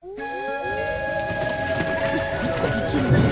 Thank you.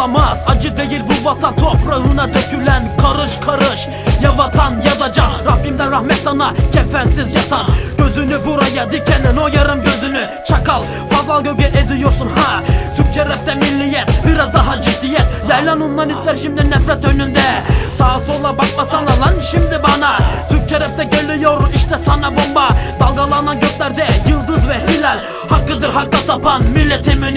Bağlamaz Acı değil bu vatan toprağına dökülen Karış karış. Ya vatan ya da can Rabbimden rahmet sana kefensiz yatan. Gözünü buraya dikenin o yarım gözünü Çakal. Fazla göge ediyorsun ha. Türkçe rapte milliyet biraz daha ciddiyet. Yaylan ondan itler şimdi nefret önünde. Sağa sola bakmasana lan şimdi bana. Türkçe rapte geliyor işte sana bomba. Dalgalanan göklerde yıldız ve hilal. Hakkıdır hakka tapan milletimin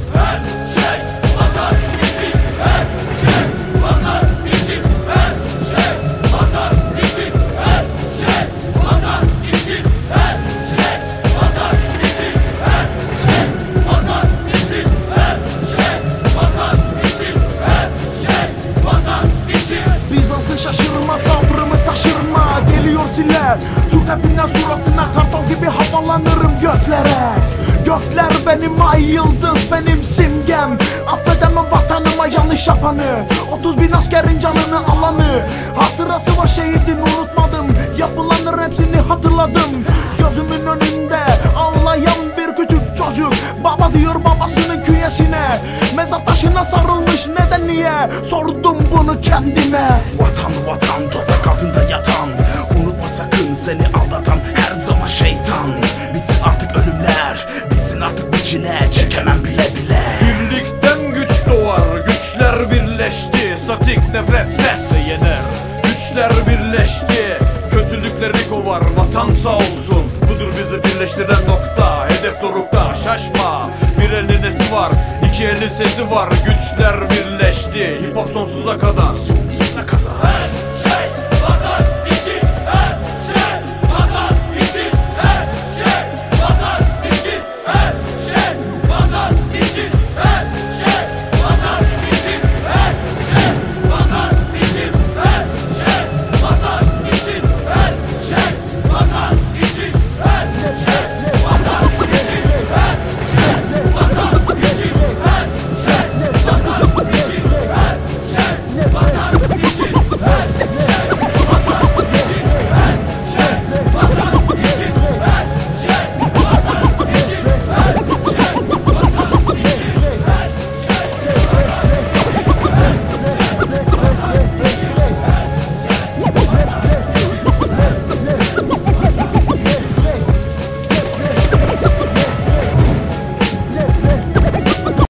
şaşırma sabrımı taşırma. Geliyor ziller Türk rapinden suratına kartal gibi havalanırım göklere Gökler benim ay yıldız benim simgem. Affedemem vatanıma yanlış yapanı 30 bin askerin canını alanı. Hatırası var şehidin unutmadım. Yapılanların hepsini hatırladım. Gözümün önünde ağlayan bir küçük çocuk. Baba diyor babasının küyesine Mezar taşına sarılmış. Neden niye Sordum bunu kendime? Vatan vatan toprak seni aldatan her zaman şeytan. Bitsin artık ölümler Bitsin artık bu Çekemem bile bile. Birlikten güç doğar, güçler birleşti. Statik nefret sesle yener. Güçler birleşti, kötülükleri kovar. Vatan sağ olsun, budur bizi birleştiren nokta. Hedef dorukta, şaşma. Bir elin nesi var, iki elin sesi var. Güçler birleşti, hip hop sonsuza kadar. Sonsuza kadar